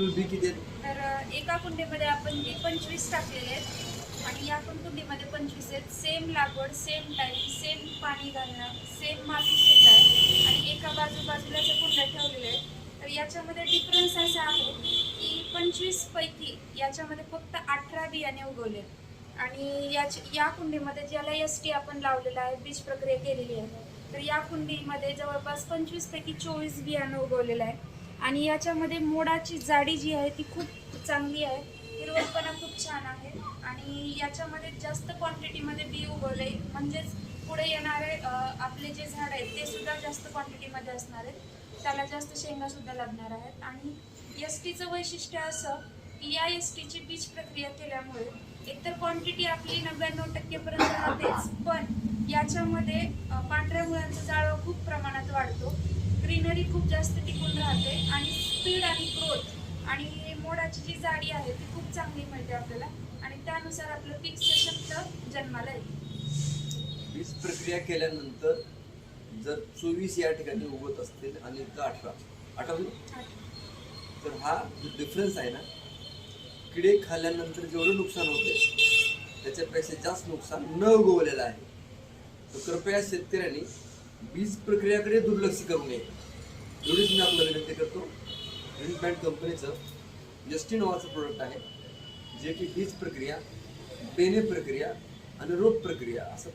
तर एका कुंडीमध्ये आपण बी पंचवीस टाकलेले आहेत आणि या पण कुंडीमध्ये पंचवीस आहेत. सेम लागवड सेम टाईम सेम पाणी घालणं सेम माती सुद्धा आहे. आणि एका बाजू बाजूला कुंड्या ठेवलेल्या आहेत तर याच्यामध्ये डिफरन्स असा आहे की पंचवीस पैकी याच्यामध्ये फक्त अठरा बियाणे उगवले आणि याच्या या कुंडीमध्ये ज्याला एस टी आपण लावलेला आहे बीज प्रक्रिया केलेली आहे तर या कुंडीमध्ये जवळपास पंचवीसपैकी चोवीस बियाणं उगवलेलं आहे आणि याच्यामध्ये मोडाची जाडी जी आहे ती खूप चांगली आहे. हिरवळपणा खूप छान आहे. आणि याच्यामध्ये जास्त क्वांटिटीमध्ये बी उगवले म्हणजेच पुढे येणारे आपले जे झाड आहेत ते सुद्धा जास्त क्वांटिटीमध्ये असणार आहेत. त्याला जास्त शेंगासुद्धा लागणार आहेत. आणि एस टीचं वैशिष्ट्य असं की या एस टीची बीज प्रक्रिया केल्यामुळे एकतर क्वांटिटी आपली नव्याण्णव टक्केपर्यंत राहतेच पण याच्यामध्ये पांढऱ्या मुळांचा जाळवा खूप प्रमाणात वाढतो. ग्रीनरी खूप जास्त टिकून राहते. स्पीड आणि ग्रोथ आणि मोडाची जी जाडी आहे ती खूप चांगली मिळते आपल्याला. आणि त्यानुसार आपलं पीक सशक्त जन्माला येते वीज प्रक्रिया केल्यानंतर जर चोवीस या ठिकाणी उगवत असतील आणि इथं अठरा अठरा म्हणजे? तर हा जो डिफरन्स आहे ना किडे खाल्ल्यानंतर जेवढं नुकसान होते त्याच्यापेक्षा जास्त नुकसान न उगवलेलं आहे. तर कृपया शेतकऱ्यांनी बीज प्रक्रियाकडे दुर्लक्ष करू नये. एवढीच मी आपल्याला विनंती करतो. ग्रीन बँड कंपनीचं एस नावाचं प्रोडक्ट आहे जे की वीज प्रक्रिया बेने प्रक्रिया आणि रोप प्रक्रिया असं